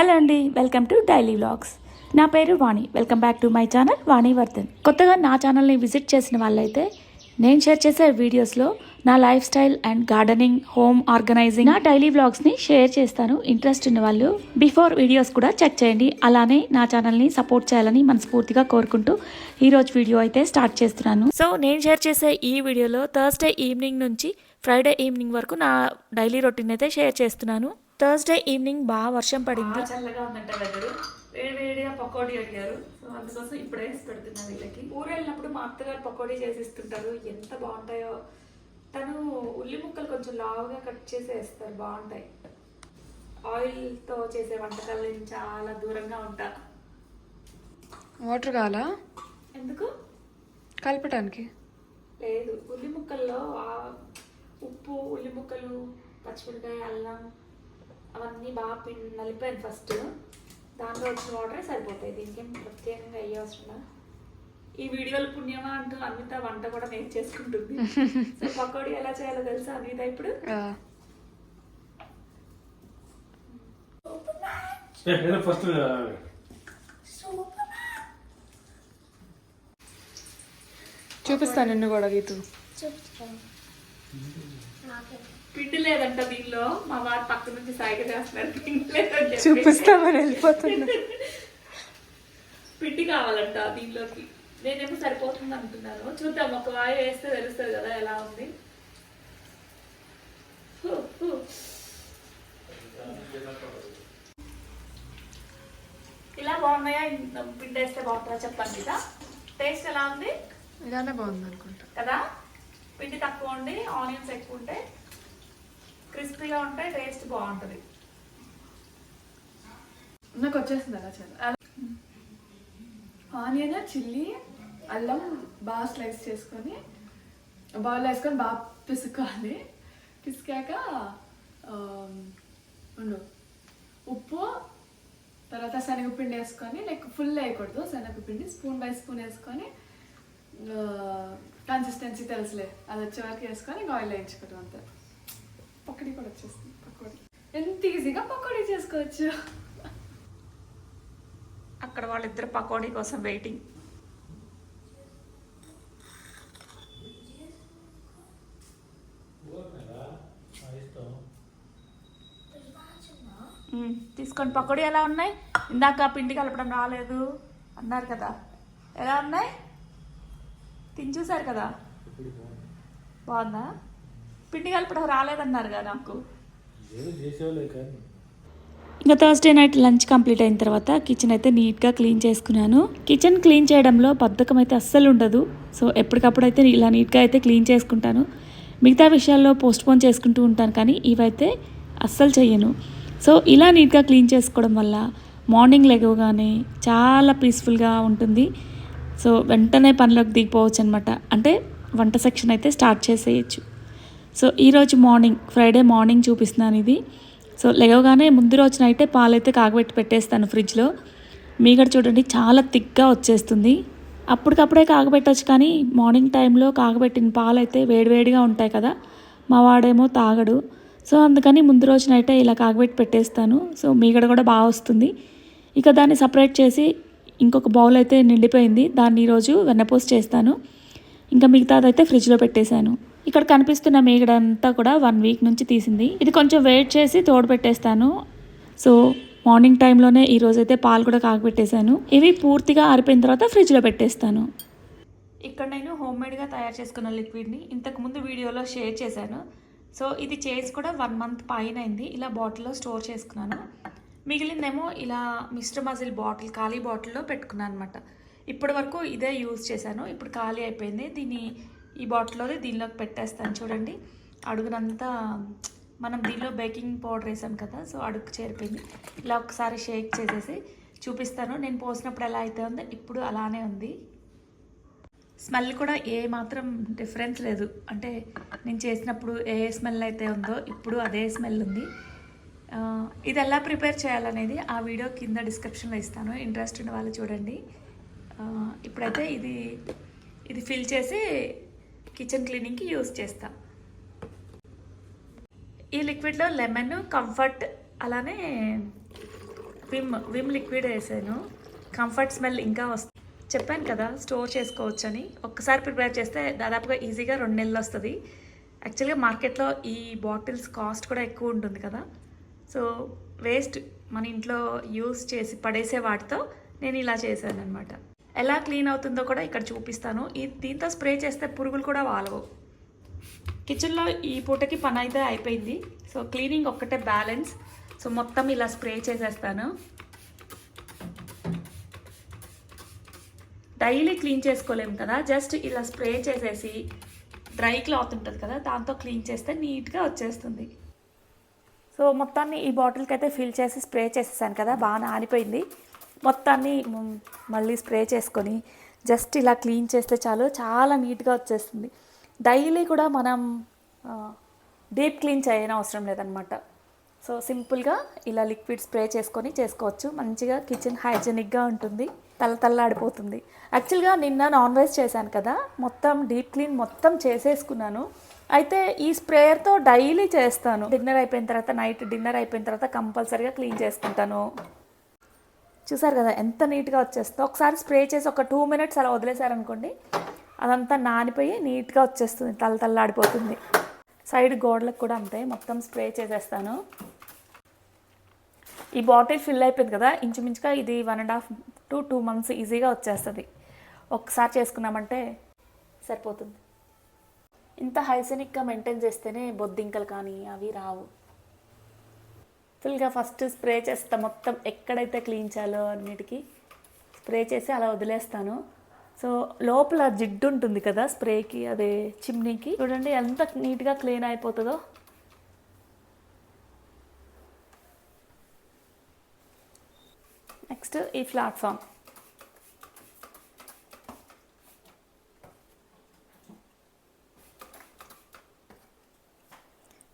Hello అండి welcome to daily vlogs. నా పేరు Vani welcome back to my channel Vani Vardhan కొత్తగా నా ఛానల్ని విజిట్ చేసిన వాళ్ళైతే నేను షేర్ చేసే వీడియోస్లో నా life style and gardening home organizing నా డైలీ వ్లాగ్స్ని షేర్ చేస్తాను. ఇంట్రెస్ట్ ఉన్న వాళ్ళు బిఫోర్ వీడియోస్ కూడా చెక్ చేయండి. అలానే నా ఛానల్ని సపోర్ట్ చేయాలని మనస్ఫూర్తిగా కోరుకుంటూ ఈరోజు వీడియో అయితే స్టార్ట్ చేస్తున్నాను. సో నేను షేర్ చేసే ఈ వీడియోలో థర్స్డే ఈవినింగ్ నుంచి ఫ్రైడే ఈవినింగ్ వరకు నా డైలీ రొటీన్ అయితే షేర్ చేస్తున్నాను. థర్స్డే ఈవినింగ్ బాగా వర్షం పడింది. చల్లగా ఉందంట వెదరు వేడి వేడిగా పకోడీ అడిగారు. సో అందుకోసం ఇప్పుడే వేసి పెడుతున్నా వీళ్ళకి. ఊరు వెళ్ళినప్పుడు మా అత్తగారు పకోడీ చేసి ఇస్తుంటారు ఎంత బాగుంటాయో. తను ఉల్లి ముక్కలు కొంచెం లావుగా కట్ చేసి వేస్తారు. బాగుంటాయి. ఆయిల్తో చేసే వంటకాలు నేను చాలా దూరంగా ఉంటా. వాటర్ కావాలా? ఎందుకు? కలపటానికి. లేదు. ఉల్లి ముక్కల్లో ఆ ఉప్పు ఉల్లి ముక్కలు పచ్చిమిరకాయ అల్లం అవన్నీ బాగా పిన్ నలిపాను ఫస్ట్ దాంట్లో వచ్చిన వాటరే సరిపోతాయి. దీనికి ఏం ప్రత్యేకంగా అయ్యే అవసరం లేదు. ఈ వీడియోలు పుణ్యమా అంటూ అన్విత వంట కూడా నేర్చేసుకుంటుంది. సో పకోడీ ఎలా చేయాలో తెలుసా అన్విత ఇప్పుడు? ఫస్ట్ చూపిస్తాను నిన్ను కూడా గీతు. పిండి లేదంట దీనిలో. మా వారు పక్క నుంచి సాయిగా చేస్తున్నారు పిండి చెప్పి. చూపిస్తామని వెళ్ళిపోతున్నా. పిండి కావాలంట దీనిలోకి. నేనేమో సరిపోతుంది అనుకున్నాను. చూద్దాం ఒక వాయి వేస్తే తెలుస్తుంది కదా ఎలా ఉంది. హూ, హూ. ఇలా బాగున్నాయా? పిండి వేస్తే బాగుంటుందా చెప్పండి కదా టేస్ట్ ఎలా ఉంది? ఇలానే బాగుంది అనుకుంటా కదా? పిండి తక్కువ ఉండి ఆనియన్స్ ఎక్కువ ఉంటే క్రిస్పీగా ఉంటే టేస్ట్ బాగుంటుంది. నాకు వచ్చేసింది అలా చాలా ఆనియన్ చిల్లీ అల్లం బాగా స్లైస్ చేసుకొని బౌల్ వేసుకొని బాగా పిసుకోవాలి పిసికాక ఉండు. ఉప్పు తర్వాత శనగపిండి వేసుకొని లైక్ ఫుల్ వేయకూడదు. శనగపిండి స్పూన్ బై స్పూన్ వేసుకొని కన్సిస్టెన్సీ తెలుసులే. అది వచ్చే వరకు వేసుకొని ఆయిల్ వేయించుకోవడం అంతే. పకోడీ కూడా వచ్చేస్తుంది పకోడీ. ఎంత ఈజీగా పకోడీ చేసుకోవచ్చు. అక్కడ వాళ్ళిద్దరు పకోడీ కోసం వెయిటింగ్ తీసుకోండి. పకోడీ ఎలా ఉన్నాయి? ఇందాక పిండి కలపడం రాలేదు అన్నారు కదా. ఎలా ఉన్నాయి? తిని చూసారు కదా? బాగుందా? పిండి కలపడం రాలేదన్నారు కదా నాకు. ఇంకా థర్స్డే నైట్ లంచ్ కంప్లీట్ అయిన తర్వాత కిచెన్ అయితే నీట్గా క్లీన్ చేసుకున్నాను. కిచెన్ క్లీన్ చేయడంలో బద్ధకం అయితే అస్సలు ఉండదు. సో ఎప్పటికప్పుడు అయితే ఇలా నీట్గా అయితే క్లీన్ చేసుకుంటాను. మిగతా విషయాల్లో పోస్ట్ పోన్ చేసుకుంటూ ఉంటాను కానీ ఇవైతే అస్సలు చెయ్యను. సో ఇలా నీట్గా క్లీన్ చేసుకోవడం వల్ల మార్నింగ్ లెగవగానే చాలా పీస్ఫుల్గా ఉంటుంది. సో వెంటనే పనిలోకి దిగిపోవచ్చు అనమాట అంటే వంట సెక్షన్ అయితే స్టార్ట్ చేసేయచ్చు. సో ఈరోజు మార్నింగ్ ఫ్రైడే మార్నింగ్ చూపిస్తున్నాను ఇది. సో లేవగానే ముందు రోజునైతే పాలైతే కాగబెట్టి పెట్టేస్తాను ఫ్రిడ్జ్లో. మీగడ చూడండి చాలా థిక్గా వచ్చేస్తుంది. అప్పటికప్పుడే కాగబెట్టచ్చు కానీ మార్నింగ్ టైంలో కాగబెట్టిన పాలైతే వేడివేడిగా ఉంటాయి కదా. మా వాడేమో తాగడు. సో అందుకని ముందు రోజునైతే ఇలా కాగబెట్టి పెట్టేస్తాను. సో మీగడ కూడా బాగా వస్తుంది. ఇక దాన్ని సపరేట్ చేసి ఇంకొక బౌల్ అయితే నిండిపోయింది. దాన్ని ఈరోజు వెన్నపూస చేస్తాను. ఇంకా మిగతాదైతే ఫ్రిడ్జ్లో పెట్టేశాను. ఇక్కడ కనిపిస్తున్న మేగడ కూడా వన్ వీక్ నుంచి తీసింది. ఇది కొంచెం వెయిట్ చేసి తోడు పెట్టేస్తాను. సో మార్నింగ్ టైంలోనే ఈరోజైతే పాలు కూడా కాగబెట్టేశాను. ఇవి పూర్తిగా ఆరిపోయిన తర్వాత ఫ్రిడ్జ్లో పెట్టేస్తాను. ఇక్కడ నేను హోమ్ మేడ్గా తయారు చేసుకున్న లిక్విడ్ని ఇంతకుముందు వీడియోలో షేర్ చేశాను. సో ఇది చేసి కూడా వన్ మంత్ పైన అయింది. ఇలా బాటిల్లో స్టోర్ చేసుకున్నాను. మిగిలిందేమో ఇలా మిస్టర్ మజిల్ బాటిల్ ఖాళీ బాటిల్లో పెట్టుకున్నాను అనమాట ఇప్పటి వరకు ఇదే యూజ్ చేశాను. ఇప్పుడు ఖాళీ అయిపోయింది. దీన్ని ఈ బాటిల్లో దీనిలోకి పెట్టేస్తాను చూడండి. అడుగునంతా మనం దీనిలో బేకింగ్ పౌడర్ వేసాం కదా సో అడుగు చేరిపోయింది. ఇలా ఒకసారి షేక్ చేసేసి చూపిస్తాను. నేను పోసినప్పుడు ఎలా అయితే ఉందో ఇప్పుడు అలానే ఉంది. స్మెల్ కూడా ఏ మాత్రం డిఫరెన్స్ లేదు. అంటే నేను చేసినప్పుడు ఏ స్మెల్ అయితే ఉందో ఇప్పుడు అదే స్మెల్ ఉంది. ఇది ఎలా ప్రిపేర్ చేయాలనేది ఆ వీడియో కింద డిస్క్రిప్షన్లో ఇస్తాను. ఇంట్రెస్ట్ ఉన్న వాళ్ళు చూడండి. ఇప్పుడైతే ఇది ఇది ఫిల్ చేసి కిచెన్ క్లీనింగ్కి యూస్ చేస్తా. ఈ లిక్విడ్లో లెమన్ కంఫర్ట్ అలానే విమ్ విమ్ లిక్విడ్ వేసాను. కంఫర్ట్ స్మెల్ ఇంకా వస్తుంది చెప్పాను కదా స్టోర్ చేసుకోవచ్చు అని ఒక్కసారి ప్రిపేర్ చేస్తే దాదాపుగా ఈజీగా రెండు నెలలు వస్తుంది. యాక్చువల్గా మార్కెట్లో ఈ బాటిల్స్ కాస్ట్ కూడా ఎక్కువ ఉంటుంది కదా. సో వేస్ట్ మన ఇంట్లో యూస్ చేసి పడేసే వాటితో నేను ఇలా చేశాను అనమాట ఎలా క్లీన్ అవుతుందో కూడా ఇక్కడ చూపిస్తాను. ఈ దీంతో స్ప్రే చేస్తే పురుగులు కూడా వాలవు. కిచెన్లో ఈ పూటకి పని అయితే అయిపోయింది. సో క్లీనింగ్ ఒక్కటే బ్యాలెన్స్. సో మొత్తం ఇలా స్ప్రే చేసేస్తాను. డైలీ క్లీన్ చేసుకోలేము కదా. జస్ట్ ఇలా స్ప్రే చేసేసి డ్రై క్లాత్ ఉంటుంది కదా దాంతో క్లీన్ చేస్తే నీట్గా వచ్చేస్తుంది. సో మొత్తాన్ని ఈ బాటిల్కి అయితే ఫిల్ చేసి స్ప్రే చేసేసాను కదా బాగా నానిపోయింది. మొత్తాన్ని మళ్ళీ స్ప్రే చేసుకొని జస్ట్ ఇలా క్లీన్ చేస్తే చాలు. చాలా నీట్గా వచ్చేస్తుంది. డైలీ కూడా మనం డీప్ క్లీన్ చేయని అవసరం లేదనమాట సో సింపుల్గా ఇలా లిక్విడ్ స్ప్రే చేసుకొని చేసుకోవచ్చు. మంచిగా కిచెన్ హైజెనిక్గా ఉంటుంది. తల తల్లాడిపోతుంది. యాక్చువల్గా నిన్న నాన్ వెజ్ చేశాను కదా. మొత్తం డీప్ క్లీన్ మొత్తం చేసేసుకున్నాను. అయితే ఈ స్ప్రేయర్తో డైలీ చేస్తాను. డిన్నర్ అయిపోయిన తర్వాత నైట్ డిన్నర్ అయిపోయిన తర్వాత కంపల్సరీగా క్లీన్ చేసుకుంటాను. చూసారు కదా ఎంత నీట్గా వచ్చేస్తుందో. ఒకసారి స్ప్రే చేసి ఒక టూ మినిట్స్ అలా వదిలేశారనుకోండి అదంతా నానిపోయి నీట్గా వచ్చేస్తుంది తల తల్లాడిపోతుంది. సైడ్ గోడలకు కూడా అంతే మొత్తం స్ప్రే చేసేస్తాను. ఈ బాటిల్ ఫిల్ అయిపోయింది కదా ఇంచుమించుగా ఇది one and half to two months ఈజీగా వచ్చేస్తుంది. ఒకసారి చేసుకున్నామంటే సరిపోతుంది. ఇంత హైజెనిక్గా మెయింటైన్ చేస్తేనే బొద్దింకలు కానీ అవి రావు. ఫుల్గా ఫస్ట్ స్ప్రే చేస్తా. మొత్తం ఎక్కడైతే క్లీన్ చేయాలో అన్నిటికీ స్ప్రే చేసి అలా వదిలేస్తాను. సో లోపల జిడ్డు ఉంటుంది కదా స్ప్రేకి అదే చిమ్నీకి. చూడండి ఎంత నీట్గా క్లీన్ అయిపోతుందో. నెక్స్ట్ ఈ ప్లాట్ఫామ్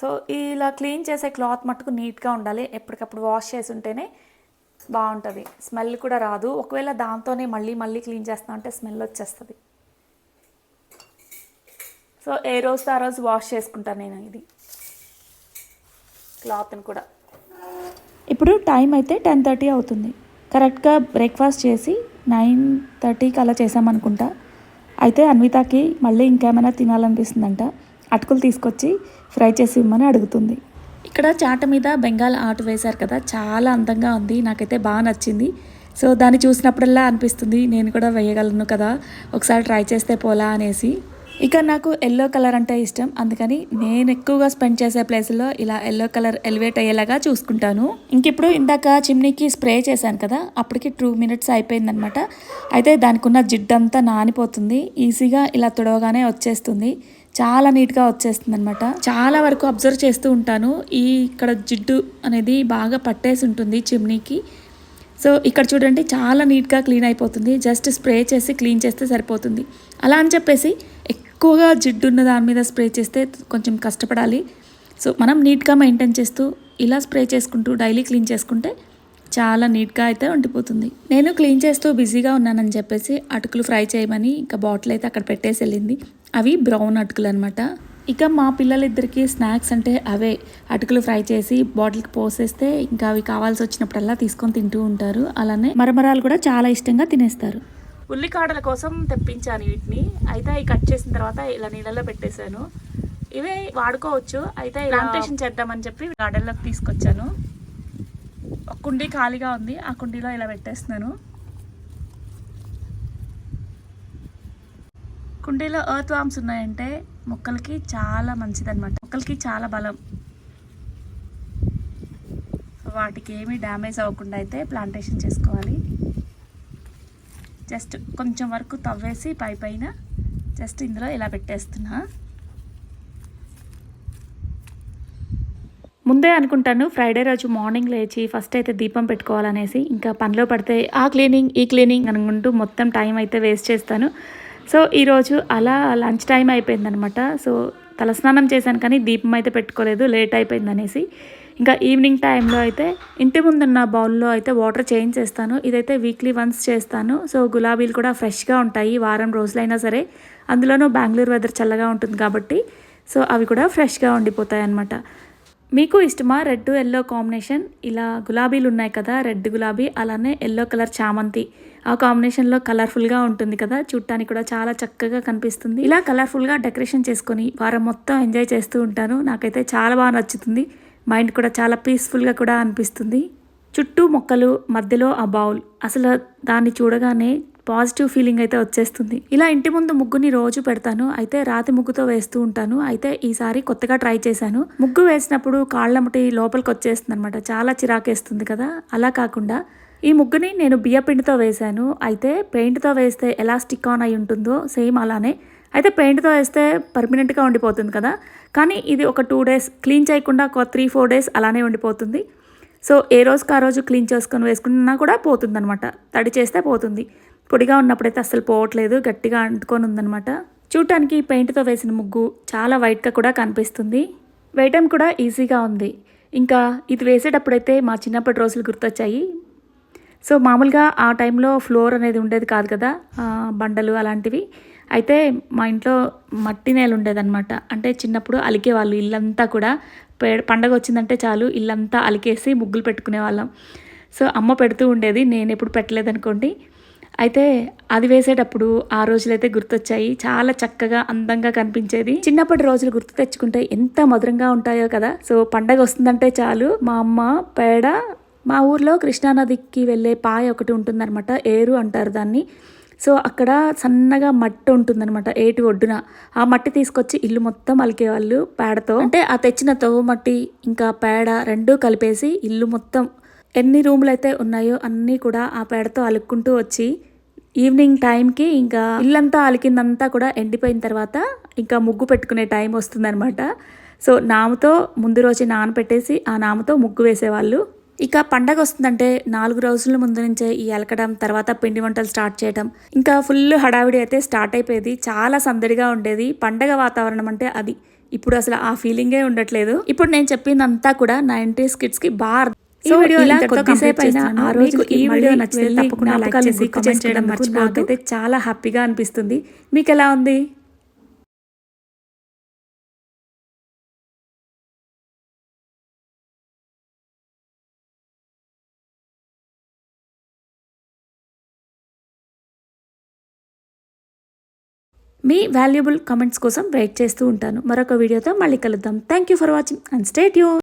సో ఇలా క్లీన్ చేసే క్లాత్ మట్టుకు నీట్గా ఉండాలి. ఎప్పటికప్పుడు వాష్ చేసి ఉంటేనే బాగుంటుంది స్మెల్ కూడా రాదు. ఒకవేళ దాంతోనే మళ్ళీ మళ్ళీ క్లీన్ చేస్తా అంటే స్మెల్ వచ్చేస్తుంది. సో ఏ రోజు ఆ రోజు వాష్ చేసుకుంటాను నేను ఇది. క్లాత్ని కూడా. ఇప్పుడు టైం అయితే టెన్ థర్టీ అవుతుంది. కరెక్ట్గా బ్రేక్ఫాస్ట్ చేసి నైన్ థర్టీకి అలా చేసామనుకుంటా. అయితే అన్వితాకి మళ్ళీ ఇంకేమైనా తినాలనిపిస్తుందంట. అటుకులు తీసుకొచ్చి ఫ్రై చేసి ఇవ్వమని అడుగుతుంది. ఇక్కడ చాట మీద బెంగాల్ ఆర్ట్ వేశారు కదా చాలా అందంగా ఉంది నాకైతే బాగా నచ్చింది. సో దాన్ని చూసినప్పుడల్లా అనిపిస్తుంది నేను కూడా వేయగలను కదా ఒకసారి ట్రై చేస్తే పోలా అనేసి. ఇక నాకు ఎల్లో కలర్ అంటే ఇష్టం అందుకని నేను ఎక్కువగా స్పెండ్ చేసే ప్లేస్లో ఇలా ఎల్లో కలర్ ఎలివేట్ అయ్యేలాగా చూసుకుంటాను. ఇంకిప్పుడు ఇందాక చిమ్నీకి స్ప్రే చేశాను కదా అప్పటికి టూ మినిట్స్ అయిపోయిందనమాట అయితే దానికి ఉన్న జిడ్డంతా నానిపోతుంది ఈజీగా ఇలా తుడవగానే వచ్చేస్తుంది. చాలా నీట్గా వచ్చేస్తుంది అనమాట చాలా వరకు అబ్జర్వ్ చేస్తూ ఉంటాను. ఈ ఇక్కడ జిడ్డు అనేది బాగా పట్టేసి ఉంటుంది చిమ్నీకి. సో ఇక్కడ చూడండి చాలా నీట్గా క్లీన్ అయిపోతుంది. జస్ట్ స్ప్రే చేసి క్లీన్ చేస్తే సరిపోతుంది. అలా అని చెప్పేసి ఎక్కువగా జిడ్డు ఉన్న దాని మీద స్ప్రే చేస్తే కొంచెం కష్టపడాలి. సో మనం నీట్గా మెయింటైన్ చేస్తూ ఇలా స్ప్రే చేసుకుంటూ డైలీ క్లీన్ చేసుకుంటే చాలా నీట్గా అయితే ఉండిపోతుంది. నేను క్లీన్ చేస్తూ బిజీగా ఉన్నానని చెప్పేసి అటుకులు ఫ్రై చేయమని ఇంకా బాటిల్ అయితే అక్కడ పెట్టేసి వెళ్ళింది. అవి బ్రౌన్ అటుకులు అనమాట ఇక మా పిల్లలిద్దరికీ స్నాక్స్ అంటే అవే. అటుకులు ఫ్రై చేసి బాటిల్కి పోసేస్తే ఇంకా అవి కావాల్సి వచ్చినప్పుడల్లా తీసుకొని తింటూ ఉంటారు. అలానే మరమరాలు కూడా చాలా ఇష్టంగా తినేస్తారు. ఉల్లికాడల కోసం తెప్పించాను వీటిని. అయితే అవి కట్ చేసిన తర్వాత ఇలా నీళ్ళలో పెట్టేశాను. ఇవే వాడుకోవచ్చు. అయితే ప్లాంటేషన్ చేద్దామని చెప్పి గార్డెన్లోకి తీసుకొచ్చాను. ఒక కుండీ ఖాళీగా ఉంది. ఆ కుండీలో ఇలా పెట్టేస్తున్నాను. కుండీలో ఎర్త్ వామ్స్ ఉన్నాయంటే మొక్కలకి చాలా మంచిదన్నమాట. మొక్కలకి చాలా బలం. వాటికి ఏమీ డ్యామేజ్ అవ్వకుండా అయితే ప్లాంటేషన్ చేసుకోవాలి. జస్ట్ కొంచెం వరకు తవ్వేసి పై పైన జస్ట్ ఇందులో ఇలా పెట్టేస్తున్నా. ముందే అనుకుంటాను ఫ్రైడే రోజు మార్నింగ్ లేచి ఫస్ట్ అయితే దీపం పెట్టుకోవాలనేసి ఇంకా పనిలో పడితే ఆ క్లీనింగ్ ఈ క్లీనింగ్ అనుకుంటూ మొత్తం టైం అయితే వేస్ట్ చేస్తాను. సో ఈరోజు అలా లంచ్ టైం అయిపోయిందనమాట. సో తలస్నానం చేశాను కానీ దీపం అయితే పెట్టుకోలేదు లేట్ అయిపోయింది అనేసి ఇంకా ఈవినింగ్ టైంలో అయితే ఇంటి ముందున్న బౌల్లో అయితే వాటర్ చేంజ్ చేస్తాను. ఇదైతే వీక్లీ వన్స్ చేస్తాను. సో గులాబీలు కూడా ఫ్రెష్గా ఉంటాయి వారం రోజులైనా సరే. అందులోనూ బెంగళూరు వెదర్ చల్లగా ఉంటుంది కాబట్టి. సో అవి కూడా ఫ్రెష్గా ఉండిపోతాయి అన్నమాట మీకు ఇష్టమా రెడ్ ఎల్లో కాంబినేషన్? ఇలా గులాబీలు ఉన్నాయి కదా రెడ్ గులాబీ అలానే ఎల్లో కలర్ చామంతి. ఆ కాంబినేషన్లో కలర్ఫుల్గా ఉంటుంది కదా చూడటానికి కూడా చాలా చక్కగా కనిపిస్తుంది. ఇలా కలర్ఫుల్గా డెకరేషన్ చేసుకొని వారం మొత్తం ఎంజాయ్ చేస్తూ ఉంటాను. నాకైతే చాలా బాగా నచ్చుతుంది. మైండ్ కూడా చాలా పీస్ఫుల్గా కూడా అనిపిస్తుంది. చుట్టూ మొక్కలు మధ్యలో ఆ బౌల్. అసలు దాన్ని చూడగానే పాజిటివ్ ఫీలింగ్ అయితే వచ్చేస్తుంది. ఇలా ఇంటి ముందు ముగ్గుని రోజు పెడతాను. అయితే రాతి ముగ్గుతో వేస్తూ ఉంటాను. అయితే ఈసారి కొత్తగా ట్రై చేశాను. ముగ్గు వేసినప్పుడు కాళ్ళమటి లోపలికి వచ్చేస్తుంది అనమాట చాలా చిరాకేస్తుంది కదా. అలా కాకుండా ఈ ముగ్గుని నేను బియ్యపిండితో వేశాను. అయితే పెయింట్తో వేస్తే ఎలా స్టిక్ ఆన్ అయి ఉంటుందో సేమ్ అలానే. అయితే పెయింట్తో వేస్తే పర్మనెంట్గా ఉండిపోతుంది కదా. కానీ ఇది ఒక టూ డేస్ క్లీన్ చేయకుండా ఒక త్రీ ఫోర్ డేస్ అలానే ఉండిపోతుంది. సో ఏ రోజుకి ఆ రోజు క్లీన్ చేసుకొని వేసుకున్నా కూడా పోతుంది అనమాట తడి చేస్తే పోతుంది. పొడిగా ఉన్నప్పుడైతే అస్సలు పోవట్లేదు గట్టిగా అంటుకొని ఉందనమాట చూడటానికి పెయింట్తో వేసిన ముగ్గు చాలా వైట్గా కూడా కనిపిస్తుంది. వేయటం కూడా ఈజీగా ఉంది. ఇంకా ఇది వేసేటప్పుడైతే మా చిన్నప్పటి రోజులు గుర్తొచ్చాయి. సో మామూలుగా ఆ టైంలో ఫ్లోర్ అనేది ఉండేది కాదు కదా బండలు అలాంటివి. అయితే మా ఇంట్లో మట్టి నేల ఉండేదన్నమాట. అంటే చిన్నప్పుడు అలికేవాళ్ళు ఇల్లంతా కూడా. పండగ వచ్చిందంటే చాలు ఇల్లంతా అలికేసి ముగ్గులు పెట్టుకునే వాళ్ళం సో అమ్మ పెడుతూ ఉండేది నేను ఎప్పుడు పెట్టలేదనుకోండి. అయితే అది వేసేటప్పుడు ఆ రోజులైతే గుర్తొచ్చాయి. చాలా చక్కగా అందంగా కనిపించేది. చిన్నప్పటి రోజులు గుర్తు తెచ్చుకుంటే ఎంత మధురంగా ఉంటాయో కదా. సో పండగ వస్తుందంటే చాలు. మా అమ్మ పేడ మా ఊర్లో కృష్ణానదికి వెళ్ళే పాయ ఒకటి ఉంటుందన్నమాట. ఏరు అంటారు దాన్ని. సో అక్కడ సన్నగా మట్టి ఉంటుందన్నమాట ఏటి ఒడ్డున. ఆ మట్టి తీసుకొచ్చి ఇల్లు మొత్తం అలికేవాళ్ళు పేడతో. అంటే ఆ తెచ్చిన తవ్వు మట్టి ఇంకా పేడ రెండూ కలిపేసి ఇల్లు మొత్తం ఎన్ని రూములు అయితే ఉన్నాయో అన్నీ కూడా ఆ పేడతో అలుక్కుంటూ వచ్చి ఈవినింగ్ టైంకి ఇంకా ఇల్లంతా అలికిందంతా కూడా ఎండిపోయిన తర్వాత ఇంకా ముగ్గు పెట్టుకునే టైం వస్తుందన్నమాట. సో నామతో ముందు రోజు నానపెట్టేసి ఆ నామతో ముగ్గు వేసేవాళ్ళు. ఇక పండగ వస్తుందంటే నాలుగు రోజుల ముందు నుంచే ఈ అలకడం తర్వాత పిండి వంటలు స్టార్ట్ చేయడం. ఇంకా ఫుల్ హడావిడి అయితే స్టార్ట్ అయిపోయేది. చాలా సందడిగా ఉండేది. పండగ వాతావరణం అంటే అది. ఇప్పుడు అసలు ఆ ఫీలింగే ఉండట్లేదు. ఇప్పుడు నేను చెప్పిందంతా కూడా నైంటీస్ కిడ్స్కి బాగా వీడియో ఇలా కొద్దిసేపు అయినా. ఆ రోజు ఈ వీడియో నచ్చితే తప్పకుండా లైక్ చేసి కామెంట్ చేయడం నాకైతే చాలా హ్యాపీగా అనిపిస్తుంది. మీకు ఎలా ఉంది? మీ వాల్యుబుల్ కమెంట్స్ కోసం వెయిట్ చేస్తూ ఉంటాను. మరొక వీడియోతో మళ్ళీ కలుద్దాం. Thank you for watching and stay you